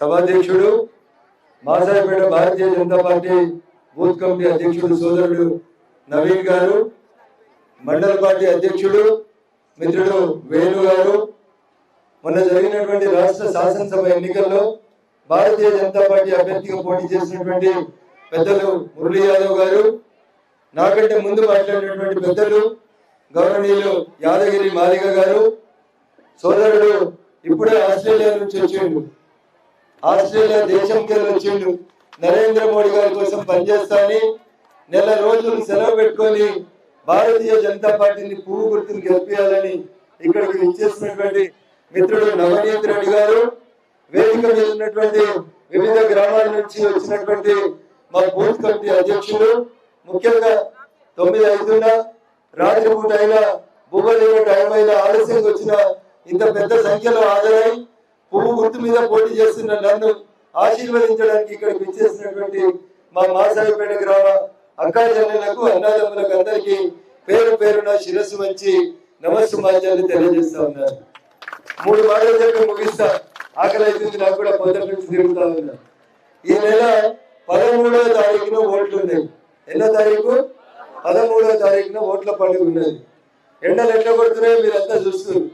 సభాధ్యక్షుడు Masaipet Bharatiya Janata party booth committee అధ్యక్షుడు సోదరుడు నవీన్ గారు మండల పార్టీ అధ్యక్షుడు మిత్రుడు వేణు గారు. మొన్న జరిగినటువంటి రాష్ట్ర శాసనసభ ఎన్నికల్లో భారతీయ జనతా పార్టీ అభ్యర్థిగా పోటీ చేసినటువంటి పెద్దలు మురళీ యాదవ్ గారు నాకంటే ముందు మాట్లాడినటువంటి పెద్దలు గౌరవనీయులు యాదగిరి మాలిక గారు సోదరుడు ఇప్పుడే ఆస్ట్రేలియా నుంచి వచ్చిండు. ఆస్ట్రేలియా దేశంకి వెళ్ళి వచ్చిండు. నరేంద్ర మోడీ గారి కోసం పనిచేస్తాని నెల రోజులు సెలవు పెట్టుకొని భారతీయ జనతా పార్టీని పువ్వు గుర్తుని గెలిపించాలని ఇక్కడికి విచ్చేసినటువంటి మిత్రుడు నవనీత్ రెడ్డి గారు వేదిక వెళ్ళినటువంటి వివిధ గ్రామాల నుంచి వచ్చినటువంటి మా బూత్ కమిటీ అధ్యక్షులు ముఖ్యంగా తొమ్మిది ఐదున రాత్రిపూట అయినా బువ్వలేని టైం అయినా ఆలస్యంగా వచ్చిన ఇంత పెద్ద సంఖ్యలో హాజరై పువ్వు గుర్తు మీద పోటీ చేస్తున్న నన్ను ఆశీర్వదించడానికి ఇక్కడ విచ్చేసినటువంటి మా మాసాయిపేట గ్రామ అక్కా చెల్లెలకు అన్నదమ్ములకు అందరికీ పేరు పేరున శిరస్సు వంచి నమస్సుమాన్యాలు తెలియజేస్తా ఉన్నారు మూడు మాటలు చెప్పి ముగిస్తా. ఆకలి అవుతుంది నాకు కూడా పొద్దున నుంచి తిరుగుతా ఉన్నా. ఈ నెల పదమూడవ తారీఖున ఓట్లు ఉన్నాయి. ఎన్నో తారీఖు? పదమూడవ తారీఖున ఓట్ల పండుగ ఉన్నది. ఎండలు ఎట్లా కొడుతున్నాయో మీరంతా చూస్తున్నారు.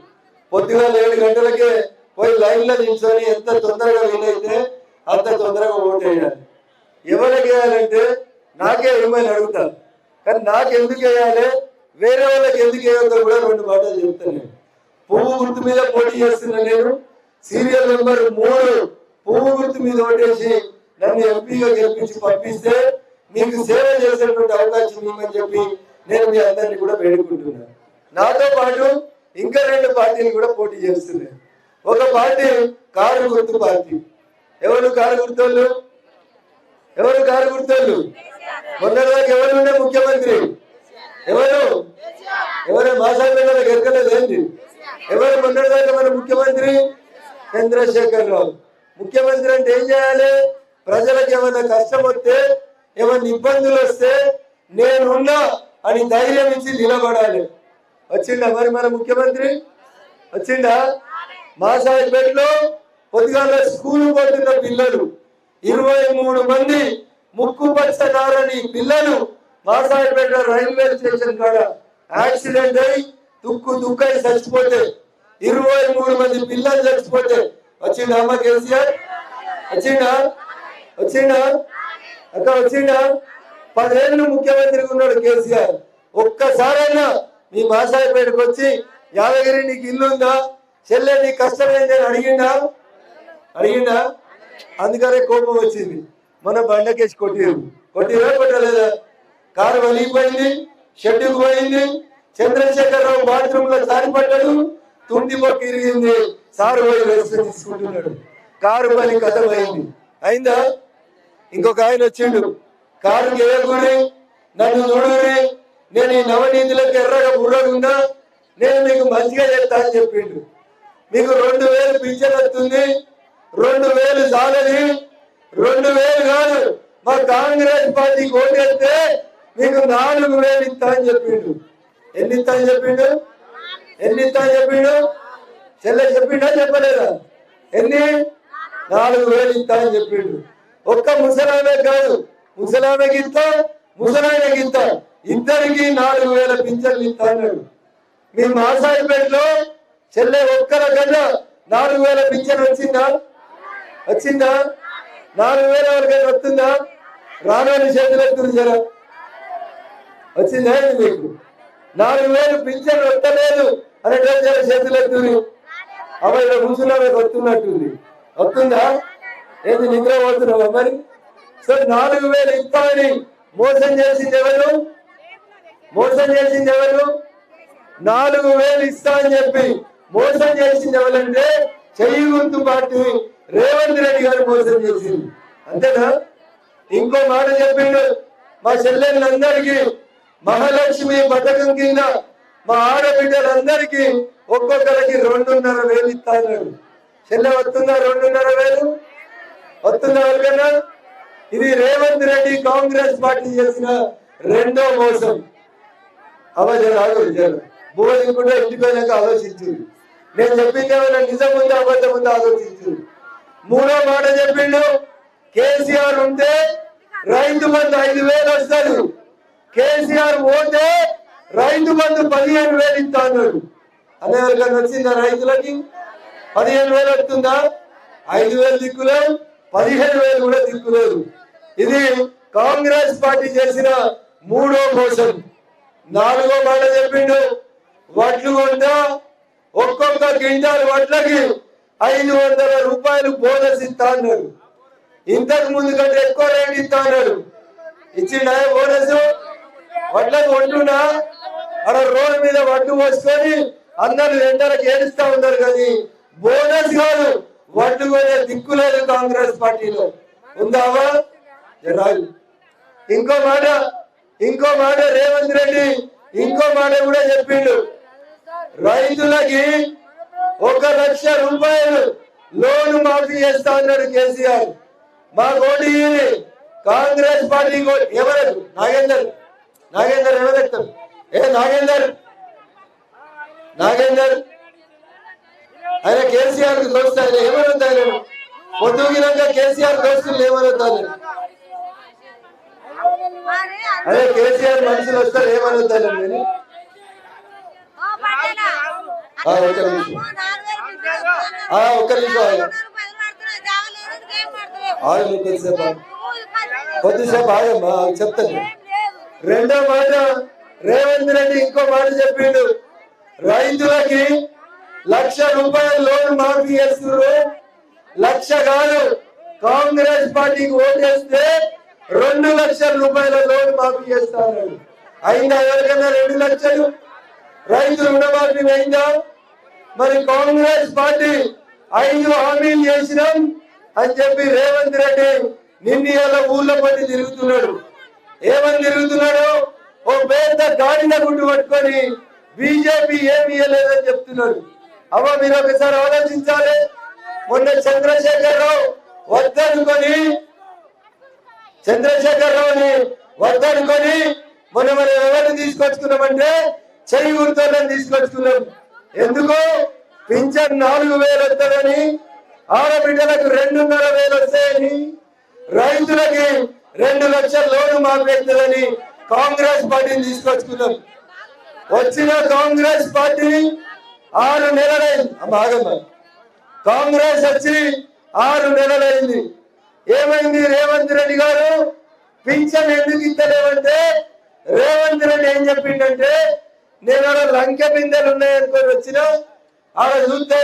పొద్దుగా ఏడు గంటలకే పోయి లైన్లో నిల్చొని ఎంత తొందరగా వీలైతే అంత తొందరగా ఓటు వేయాలి. ఎవరికి వేయాలంటే నాకే ఏమైనా అడుగుతారు. కానీ నాకు ఎందుకు వేయాలి వేరే వాళ్ళకి ఎందుకు వేయొద్దో కూడా రెండు మాటలు చెప్తాను నేను. పువ్వు గుర్తు మీద పోటీ చేస్తున్నా నేను. సీరియల్ నెంబర్ మూడు. పువ్వు గుర్తు మీద ఓటేసి నన్ను ఎంపీగా గెలిపించి పంపిస్తే మీకు సేవ చేసేటువంటి అవకాశం ఇవ్వమని చెప్పి నేను మీ అందరినీ కూడా వేడుకుంటున్నాను. నాతో పాటు ఇంకా రెండు పార్టీలు కూడా పోటీ చేస్తున్నాయి. ఒక పార్టీ కారు గుర్తు పార్టీ. ఎవరు కారు గుర్తోళ్ళు? ఎవరు కారు గుర్తోళ్ళు? మొన్నటిదాకా ఎవరు ఉండే ముఖ్యమంత్రి? ఎవరు? ఎవరు మాసాపేట ఎరకలేదు ఎవరు మొన్నటిదాకా మన ముఖ్యమంత్రి? చంద్రశేఖర్ రావు ముఖ్యమంత్రి అంటే ఏం చేయాలి? ప్రజలకు ఏమైనా కష్టం వస్తే ఏమైనా ఇబ్బందులు వస్తే నేనున్నా అని ధైర్యం ఇచ్చి నిలబడాలి. వచ్చిండా మరి మన ముఖ్యమంత్రి? వచ్చిండా మా సాయిపేటలో పొద్దుగాల స్కూల్ పోతున్న పిల్లలు ఇరవై మూడు మంది ముక్కు పచ్చనారని పిల్లలు మా సాయిపేట రైల్వే స్టేషన్ కాడ యాక్సిడెంట్ అయి తుక్కు తుక్కై చచ్చిపోతే ఇరవై మూడు మంది పిల్లలు చచ్చిపోతే వచ్చిండా అమ్మ కేసీఆర్? వచ్చిండా వచ్చిండా అక్క వచ్చిండా పదేళ్ళు ముఖ్యమంత్రిగా ఉన్నాడు కేసీఆర్. ఒక్కసారైనా మీ మాసాయిపేటకు వచ్చి యాదగిరి నీకు ఇల్లుందా? చెల్లె నీ కష్టం ఏంటి అని అడిగిందా? అందుకనే కోపం వచ్చింది. మన బండకేసి కొట్టిరు. కొట్టిరా కొట్టలేదా? కారు వలిగిపోయింది షెడ్డుకు పోయింది చంద్రశేఖరరావు బాత్రూమ్లో సారి పడ్డాడు తుండి మొక్క ఇరిగింది. సారు పోయి రెస్ట్ తీసుకుంటున్నాడు. కారు పని కథ పోయింది అయిందా? ఇంకొక ఆయన వచ్చిండు. కారు ఏగుడి నన్ను చూడురి నేను ఈ నవనీతిలోకి ఎర్రగా బుర్రగా ఉన్నా నేను మీకు మంచిగా చెప్తా అని చెప్పిండు. మీకు రెండు వేలు పింఛన్ వస్తుంది. రెండు వేలు చాలని. రెండు వేలు కాదు. మా కాంగ్రెస్ పార్టీకి ఓటేస్తే మీకు నాలుగు వేలు ఇస్తా అని చెప్పిండు. ఎన్ని ఇస్తా అని చెప్పిండు? ఎన్ని ఇస్తా అని చెప్పిండు? చెల్లె చెప్పిండా చెప్పలేదా? ఎన్ని? నాలుగు వేలు ఇస్తా అని చెప్పిండు. ఒక్క ముసలామే కాదు. ముసలామెకి ఇస్తా ముసలాయనకి ఇస్తా. ఇద్దరికి నాలుగు వేల పింఛన్లు ఇస్తా అన్నాడు. మీ మాసాయిపేటలో చెల్లె ఒక్కల కన్నా నాలుగు వేల పింఛన్ వచ్చిందా? వచ్చిందా? నాలుగు వేల వరకైనా వస్తుందా? రానని చేతులు ఎత్తురు జరా వచ్చిందా మీకు? నాలుగు వేలు పింఛన్ వస్తలేదు అనేటువంటి జర చేతులు ఎత్తురు అవ ఇక్కడ కూర్చున్నామే వస్తున్నట్టుంది. వస్తుందా? ఏది నిద్ర పోతున్నావా మరి? సో నాలుగు వేలు ఇస్తామని మోసం చేసింది ఎవరు? మోసం చేసింది ఎవరు? నాలుగు వేలు ఇస్తా అని చెప్పి మోసం చేసింది ఎవరంటే చెయ్యి గుర్తు పార్టీ రేవంత్ రెడ్డి గారు మోసం చేసింది. అంతేనా? ఇంకో మాట చెప్పిండు మా చెల్లెళ్ళందరికీ మహాలక్ష్మి పథకం కింద మా ఆడబిడ్డలందరికీ ఒక్కొక్కరికి రెండున్నర వేలు ఇస్తాడు చెల్లె వస్తుందా రెండున్నర వేలు? వస్తుందా ఎవరికైనా ఇది రేవంత్ రెడ్డి కాంగ్రెస్ పార్టీ చేసిన రెండో మోసం. అవజర ఆలోచించారు భూమి కూడా ఇంటికి ఆలోచించింది నేను చెప్పింది ఏమైనా నిజం ఉందా అబద్ధం ఉందా ఆలోచించు. మూడో మాట చెప్పిండు కేసీఆర్ ఉంటే రైతు బంధు ఐదు వేలు వస్తారు కేసీఆర్ పోతే రైతు బంధు పదిహేను వేలు ఇస్తాను అన్నాడు అదే వచ్చిందా రైతులకి? పదిహేను వేలు వస్తుందా? ఐదు వేలు దిక్కులేదు పదిహేను వేలు కూడా దిక్కులేదు. ఇది కాంగ్రెస్ పార్టీ చేసిన మూడో మోసం నాలుగో మాట చెప్పిండు వడ్లు కొంటా ఒక్కొక్క క్వింటాల్ వడ్లకి ఐదు వందల రూపాయలు బోనస్ ఇస్తా అన్నారు ఇంతకు ముందు కంటే ఎక్కువ రేట్ ఇస్తా అన్నారు ఇచ్చిండా బోనస్? వడ్లకు వండునా అక్కడ రోడ్డు మీద వడ్డు పోసుకొని అందరు ఎండలకు ఏడుస్తా ఉన్నారు కానీ బోనస్ కాదు వడ్లు కొనే దిక్కు లేదు కాంగ్రెస్ పార్టీలో. ఉందావా జరాలు ఇంకో మాట ఇంకో మాట రేవంత్ రెడ్డి ఇంకో మాట కూడా చెప్పిండు. రైతులకి ఒక లక్ష రూపాయలు లోన్ మాఫీ చేస్తా అన్నాడు కేసీఆర్. మా కోటి కాంగ్రెస్ పార్టీ కో- ఎవరు? నాగేందర్. నాగేందర్ ఎవరెత్తారు ఏ నాగేందర్? నాగేందర్? ఆయన కేసీఆర్కు దోస్తు ఆయన ఏమనొద్దు ఆయన? పొద్దుగినాక కేసీఆర్ దోస్తులు ఏమనొద్దు ఆయన. అదే కేసీఆర్ మనుషులు వస్తారు ఏమనొద్దు ఆయన? ఒక్క నిమిషం. ఆ, ఒక్క నిమిషం. ఆగు. ఆగు కొద్దిసేపు. కొద్దిసేపు ఆగమ్మా చెప్తాను. రెండో మాట రేవంత్ రెడ్డి ఇంకో మాట చెప్పిండు. రైతులకి లక్ష రూపాయల లోన్ మాఫీ చేస్తున్నారు. లక్ష కాదు కాంగ్రెస్ పార్టీకి ఓటేస్తే రెండు లక్షల రూపాయల లోన్ మాఫీ చేస్తారు అయిందా ఎవరికైనా రెండు లక్షలు? రైతు రుణమాఫీ అయిందా? మరి కాంగ్రెస్ పార్టీ ఐదు హామీలు చేసినాం అని చెప్పి రేవంత్ రెడ్డి నిన్న ఇలా ఊళ్ళో పట్టి తిరుగుతున్నాడు. ఏమని తిరుగుతున్నాడు? ఓ పెద్ద గాడిన గుడ్డు పట్టుకొని బీజేపీ ఏమి ఇవ్వలేదని చెప్తున్నాడు. అవ్వ మీరు ఒకసారి ఆలోచించాలి. మొన్న చంద్రశేఖర్ రావు వద్దనుకొని చంద్రశేఖర్ రావుని వద్దనుకొని మొన్న మనం ఎవరిని తీసుకొచ్చుకున్నామంటే చెయ్యి గుర్తులను తీసుకొచ్చుకున్నాం. ఎందుకు? పింఛన్ నాలుగు వేలు వస్తుందని ఆడబిడ్డలకు రెండున్నర వేలు వస్తాయని రైతులకి రెండు లక్షల లోను మాపేస్తుందని కాంగ్రెస్ పార్టీని తీసుకొచ్చుకున్నాం. వచ్చిన కాంగ్రెస్ పార్టీని ఆరు నెలలైంది. అమ్మ కాంగ్రెస్ వచ్చి ఆరు నెలలైంది. ఏమైంది రేవంత్ రెడ్డి గారు? పింఛన్ ఎందుకు ఇస్తలేమంటే రేవంత్ రెడ్డి ఏం చెప్పిండంటే నేను ఆడ లంకె బిందెలు ఉన్నాయనుకొని వచ్చిన ఆడ చూస్తే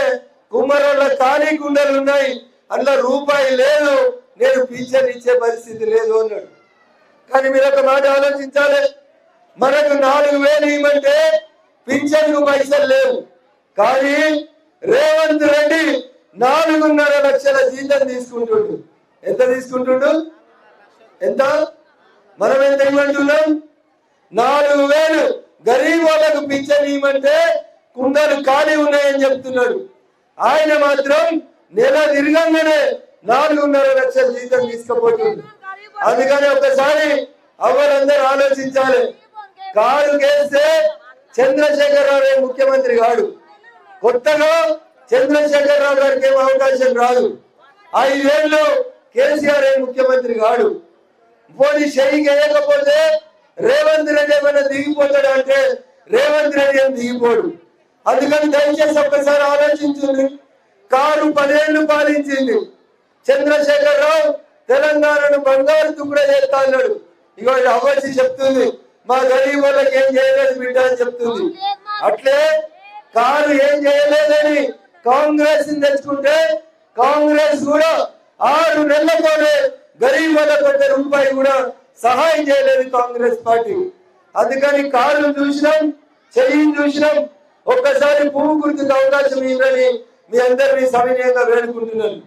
కుమ్మరోళ్ళ ఖాళీ గుండెలు ఉన్నాయి అందులో రూపాయి లేదు నేను పింఛన్ ఇచ్చే పరిస్థితి లేదు అన్నాడు. కానీ మీరు ఒక మాట ఆలోచించాలి. మనకు నాలుగు వేలు ఇవ్వమంటే పింఛన్కు పైసలు లేవు. కానీ రేవంత్ రెడ్డి నాలుగున్నర లక్షల జీతం తీసుకుంటుండు. ఎంత తీసుకుంటుండు? ఎంత? మనం ఎంత ఇవ్వమంటున్నాం నాలుగు వేలు. గరీబ్ వాళ్ళకు పింఛన్ ఇవ్వమంటే కుండలు ఖాళీ ఉన్నాయని చెప్తున్నాడు. ఆయన మాత్రం నెల తిరగంగానే నాలుగున్నర లక్షల జీతం తీసుకుపోతుంది అందుకని ఒకసారి ఎవరందరూ ఆలోచించాలి. కారు గేస్తే చంద్రశేఖర్ రావు ముఖ్యమంత్రి కాడు. కొత్తగా చంద్రశేఖర్ రావు గారికి ఏం అవకాశం రాదు. ఐదేళ్ళు కేసీఆర్ ఏం ముఖ్యమంత్రి కాడు. పోనీ షెయికి వేయకపోతే రేవంత్ రెడ్డి ఏమైనా దిగిపోతాడు అంటే రేవంత్ రెడ్డి ఏం దిగిపోడు. అందుకని దయచేసి ఒక్కసారి ఆలోచించింది కారు పదేళ్ళు పాలించింది. చంద్రశేఖర్ రావు తెలంగాణను బంగారు తుక్కుడ చేస్తా అన్నాడు. ఇగో అవ్వచ్చి చెప్తుంది. మా గరీబ్ వాళ్ళకి ఏం చేయలేదు బిడ్డ అని చెప్తుంది. అట్లే కారు ఏం చేయలేదని కాంగ్రెస్ తెచ్చుకుంటే కాంగ్రెస్ కూడా ఆరు నెలలతోనే గరీబ్ వాళ్ళ ఒక్క రూపాయి కూడా సహాయం చేయలేదు కాంగ్రెస్ పార్టీ. అందుకని కాళ్ళు చూసినాం చెయ్యిని చూసినాం. ఒక్కసారి పువ్వు గుర్తుకు అవకాశం ఇవ్వని మీ అందరినీ సవినయంగా వేడుకుంటున్నాను.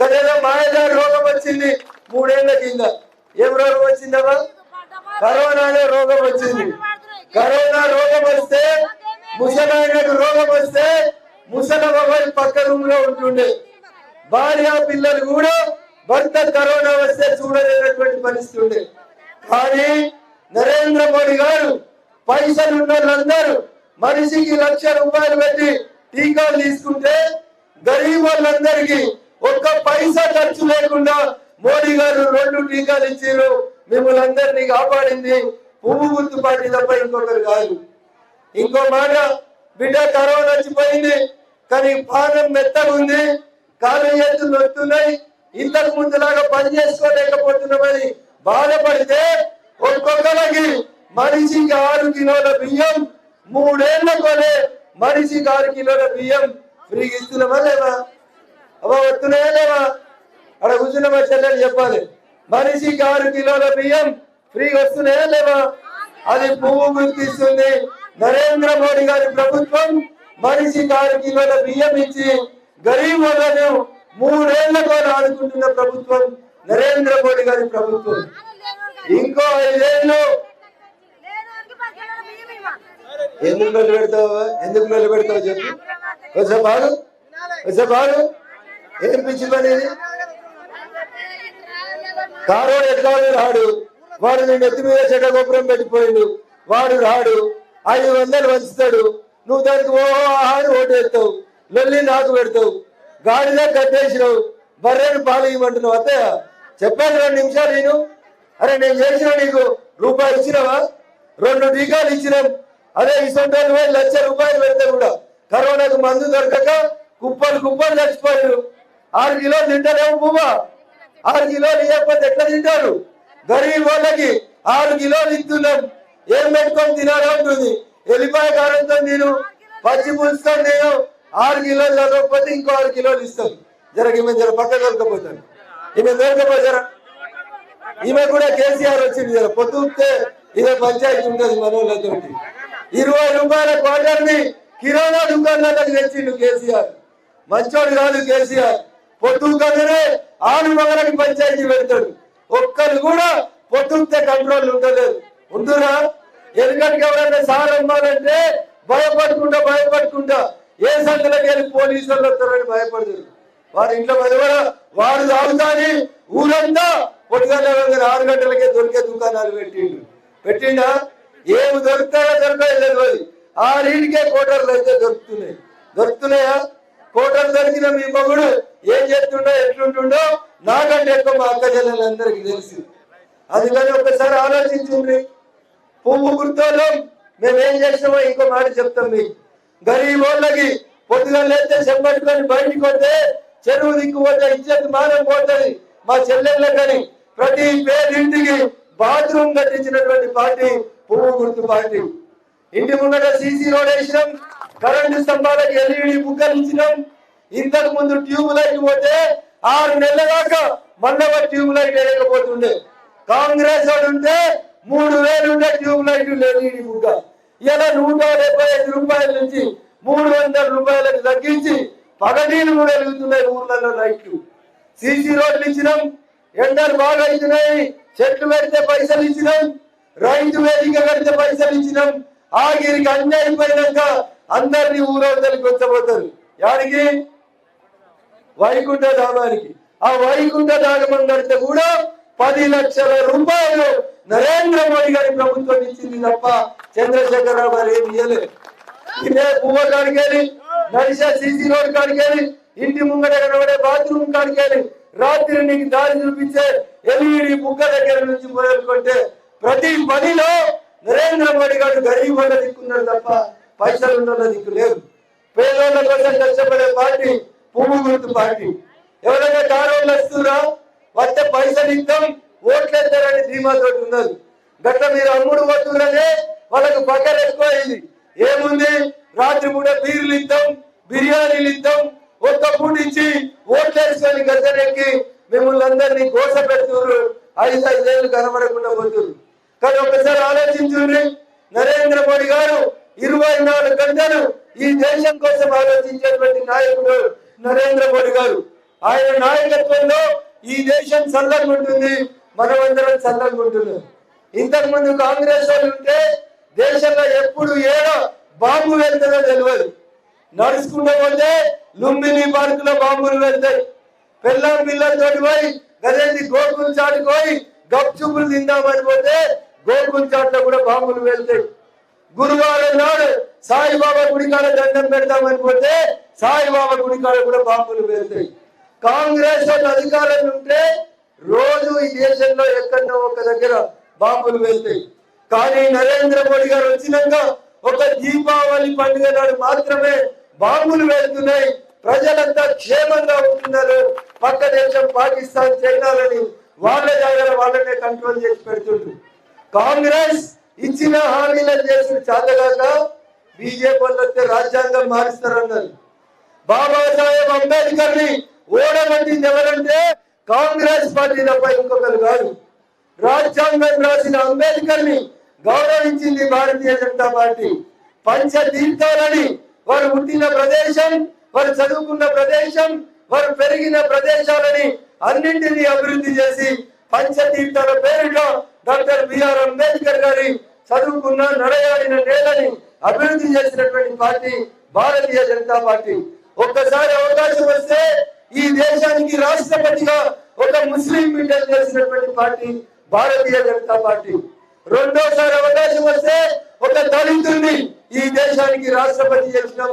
గదేదో మాయదారి రోగం వచ్చింది మూడేళ్ళ కింద. ఏం రోగం వచ్చిందమ్మా కరోనానే రోగం వచ్చింది. కరోనా రోగం వస్తే ముసలాయనకు రోగం వస్తే ముసలమ్మ పక్క రూమ్లో ఉంటుండే. భార్య పిల్లలు కూడా భర్త కరోనా వస్తే చూడలేనటువంటి పరిస్థితి ఉండే. కానీ నరేంద్ర మోడీ గారు పైసలు ఉన్న వాళ్ళందరూ మనిషికి లక్ష రూపాయలు పెట్టి టీకాలు తీసుకుంటే గరీబ్ వాళ్ళందరికీ ఒక్క పైసా ఖర్చు లేకుండా మోడీ గారు రెండు టీకాలు ఇచ్చారు మిమ్మల్ని అందరినీ కాపాడింది పువ్వు గుర్తు పార్టీ తప్ప ఇంకొకరు కాదు. ఇంకో మాట బిడ్డ కరోనా వచ్చిపోయింది కానీ పానం మెత్తగా ఉంది కాలు చేతులు వస్తున్నాయి ఇంతకు ముందులాగా పని చేసుకోలేకపోతున్నామని బాధపడితే ఒక్కొక్కరికి మనిషికి ఆరు కిలోల బియ్యం మూడేళ్ళ కొనే మనిషికి ఆరు కిలోల బియ్యం. ఫ్రీగా ఇస్తున్నామా లేవా అవ్వ వస్తున్నాయా లేవా అక్కడ కూర్చున్నామా చెల్లెలు చెప్పాలి మనిషికి ఆరు కిలోల బియ్యం ఫ్రీగా వస్తున్నాయా లేవా అది పువ్వు గుర్తిస్తుంది. నరేంద్ర మోడీ గారి ప్రభుత్వం మనిషికి ఆరు కిలోల బియ్యం ఇచ్చి గరీబులను మూడేళ్ళతో ఆడుకుంటున్న ప్రభుత్వం. నరేంద్ర మోడీ గారి ప్రభుత్వం. ఇంకో ఐదేళ్ళు. ఎందుకు నిలబెడతావు ఎందుకు నిలబెడతావు చెప్పు. వచ్చే బాడు వచ్చే బాగు ఏం పిచ్చి పని ఇది? కారోడు రాడు? వాడు నేను ఎత్తి మీద చెడ్డ గోపురం పెట్టిపోయిండు. వాడు రాడు. ఐదు వందలు వంచుతాడు నువ్వు దానికి ఓ ఆహారం ఓటేస్తావు లొల్లి నాకు పెడతావు. గాడిలో కట్టేసినావు. బర్రెను పాలు ఇవ్వమంటున్నావు అత్తయ్య చెప్పాను రెండు నిమిషాలు నేను అరే నేను చేసిన నీకు రూపాయి ఇచ్చినావా? రెండు టీకాలు ఇచ్చినాం. అదే ఇసంటే పోయి లక్ష రూపాయలు పెడితే కూడా. కరోనాకు మందు దొరకక కుప్పలు కుప్పలు చచ్చిపోయారు. ఆరు కిలోలు తింటారేమో పువ్వా. ఆరు కిలోలు ఇవ్వకపోతే ఎట్లా తింటారు? గరీబ్ వాళ్ళకి ఆరు కిలోలు ఇస్తున్నాం. ఏం పెట్టుకొని తినాలి ఉంటుంది ఎల్లిపాయ కారంతో నేను పచ్చి పులుస్తాను నేను ఆరు కిలోలు చదవకపోతే ఇంకో ఆరు కిలోలు ఇస్తాను జరగ జర పక్క దొరకపోతాను ఈమె దొరకపోతారా ఈమె కూడా కేసీఆర్ వచ్చింది కదా పొద్దుతే ఇదే పంచాయతీ ఉంటుంది మనోళ్ళతోటి. ఇరవై రూపాయల క్వార్టర్ని కిరాణా దుకాణాలకు తెచ్చిండు కేసీఆర్. మంచోడు కాదు కేసీఆర్. పొద్దుకనే ఆరు మగలకి పంచాయతీ పెడతాడు. ఒక్కరు కూడా పొద్దుతే కంట్రోల్ ఉండలేదు. ఉంటురా ఎందుకంటే ఎవరైనా సార్ అమ్మాలంటే భయపడకుండా భయపడకుండా ఏ సందులోకి వెళ్ళి పోలీసు వాళ్ళు వస్తారని భయపడతారు. వారి ఇంట్లో పది వాడు తాగుతాని ఊరంతా పొద్దుగాల ఆరు గంటలకే దొరికే దుకాణాలు పెట్టిండు. పెట్టిండా? ఏమి దొరుకుతాయో దొరకాయో ఆ ఆరింటికే కోటర్లు అయితే దొరుకుతున్నాయి. దొరుకుతున్నాయా? కోటర్లు దొరికిన మీ మగుడు ఏం చేస్తుండో ఎట్లుంటుండో నాకంటే ఎక్కువ మా అక్క చెల్లెలందరికీ తెలుసు. అందుకని ఒకసారి ఆలోచించండి. పువ్వు గుర్తోళ్ళం మేమేం చేస్తామో ఇంకో మాట చెప్తాం మీకు. గరీబ్ వాళ్ళకి పొద్దుగా లేతే చెప్పట్టుకొని బయటికి వస్తే చెరువు దిక్కుపోతే ఇచ్చేది మానం పోతుంది. మా చెల్లెళ్ళకని ప్రతి పేరింటికి బాత్రూమ్ కట్టించినటువంటి పార్టీ పువ్వు గుర్తు పార్టీ. ఇంటి ముందట సీసీ రోడ్ వేసినాం కరెంటు స్తంభాలకు ఎల్ఈడి బుగ్గలు ఇచ్చినాం. ఇంతకు ముందు ట్యూబ్ లైట్ పోతే ఆరు నెలల దాకా మండవ ట్యూబ్ లైట్ వేయకపోతుండే. కాంగ్రెస్ వాడు ఉంటే మూడు వేలు ఉండే ట్యూబ్ లైట్ ఎల్ఈడి బుగ్గ. ఇలా నూట డెబ్బై ఐదు రూపాయల నుంచి మూడు వందల రూపాయలకు తగ్గించి పగటీలు కూడా వెలుగుతున్నాయి ఊర్లలో లైట్లు సీసీ రోడ్లు ఇచ్చినాం ఎండలు బాగా అవుతున్నాయి చెట్లు పెడితే పైసలు ఇచ్చినాం రైతు వేదిక కడితే పైసలు ఇచ్చినాం. ఆఖరికి అన్యాయం పోయినాక అందరినీ ఊరవతలకి వచ్చబోతారు. యాడికి? వైకుంఠ ధామానికి. ఆ వైకుంఠ ధామం కడితే కూడా పది లక్షల రూపాయలు నరేంద్ర మోడీ గారి ప్రభుత్వం ఇచ్చింది తప్ప చంద్రశేఖరరావు గారు ఏమి ఇయ్యలేదు. ఇదే పువ్వ నడిచే సీసీ రోడ్ కాడికెళ్ళి ఇంటి ముంగట కనబడే బాత్రూమ్ కాడికెళ్ళి రాత్రి నీకు దారి చూపించే ఎల్ఈడి బుగ్గ దగ్గర నుంచి మొదలుకుంటే ప్రతి పనిలో నరేంద్ర మోడీ గారు గరీబ్ వాళ్ళ దిక్కున్నారు తప్ప పైసలు ఉన్న దిక్కు లేదు. పేదోళ్ళ కోసం కష్టపడే పార్టీ పువ్వు గుర్తు పార్టీ. ఎవరైనా కారోళ్ళు వస్తురా వస్తే పైసలు ఇద్దాం ఓట్లు ధీమాతోటి ఉన్నారు గట్ల మీరు అమ్ముడు పోతున్నారే? వాళ్ళకు పక్కన ఎక్కువ అయింది ఏముంది? రాత్రి పూట బీర్లు ఇద్దాం బిర్యానీలు ఇద్దాం. ఒకప్పుడు నుంచి ఇచ్చి ఓట్లు వేసుకొని మిమ్మల్ని అందరినీ కోస పెడుతున్నారు ఐదు ఐదేళ్ళు కనబడకుండా పోతున్నారు కానీ ఒకసారి ఆలోచించుండ్రి నరేంద్ర మోడీ గారు ఇరవై నాలుగు గంటలు ఈ దేశం కోసం ఆలోచించేటువంటి నాయకుడు నరేంద్ర మోడీ గారు. ఆయన నాయకత్వంలో ఈ దేశం చల్లంగా ఉంటుంది మనమందరం చల్లంగా ఉంటున్నాం ఇంతకు ముందు కాంగ్రెస్ వాళ్ళు ఉంటే దేశంలో ఎప్పుడు ఏదో బాంబు వెళ్తుందో తెలియదు నడుచుకుంటూ పోతే లుంబిని పార్కులో బాంబులు వెళ్తాయి. పిల్లల పిల్లలతో పోయి గదేది గోకులు చాటుకు పోయి తిందామని పోతే గోకులు చాట్లో కూడా బాంబులు వెళ్తాయి. గురువారం నాడు సాయిబాబా గుడికాడ దండం పెడతామని పోతే సాయిబాబా గుడికాడ కూడా బాంబులు వెళ్తాయి. కాంగ్రెస్ వాళ్ళు అధికారంలో ఉంటే రోజు ఈ దేశంలో ఎక్కడో ఒక దగ్గర బాంబులు వెళ్తాయి. కానీ నరేంద్ర మోడీ గారు వచ్చినాక ఒక దీపావళి పండుగ నాడు మాత్రమే బాంబులు వెళ్తున్నాయి ప్రజలంతా క్షేమంగా ఉంటున్నారు. పక్క దేశం పాకిస్తాన్ చైనాలని వాళ్ళ జాగ్రత్త వాళ్ళనే కంట్రోల్ చేసి పెడుతుండ్రు. కాంగ్రెస్ ఇచ్చిన హామీలను చేసిన చేతగాక బీజేపీ వాళ్ళు వస్తే రాజ్యాంగం మారుస్తారన్నారు. బాబాసాహెబ్ అంబేద్కర్ని ఓడబట్టింది ఎవరంటే కాంగ్రెస్ పార్టీ తప్ప ఇంకొకరు కాదు. రాజ్యాంగం రాసిన అంబేద్కర్ని గౌరవించింది భారతీయ జనతా పార్టీ. పంచ తీర్థాలని వారు పుట్టిన ప్రదేశం వారు చదువుకున్న ప్రదేశం వారు పెరిగిన ప్రదేశాలని అన్నింటినీ అభివృద్ధి చేసి పంచతీర్థాల పేరుగా డాక్టర్ బిఆర్ అంబేద్కర్ గారి చదువుకున్న నడయాడిన నేలని అభివృద్ధి చేసినటువంటి పార్టీ భారతీయ జనతా పార్టీ. ఒక్కసారి అవకాశం వస్తే ఈ దేశానికి రాష్ట్రపతిగా ఒక ముస్లిం బిడ్డలు చేసినటువంటి పార్టీ భారతీయ జనతా పార్టీ. రెండోసారి అవకాశం వస్తే ఒక దళితుడిని ఈ దేశానికి రాష్ట్రపతి చేసినాం.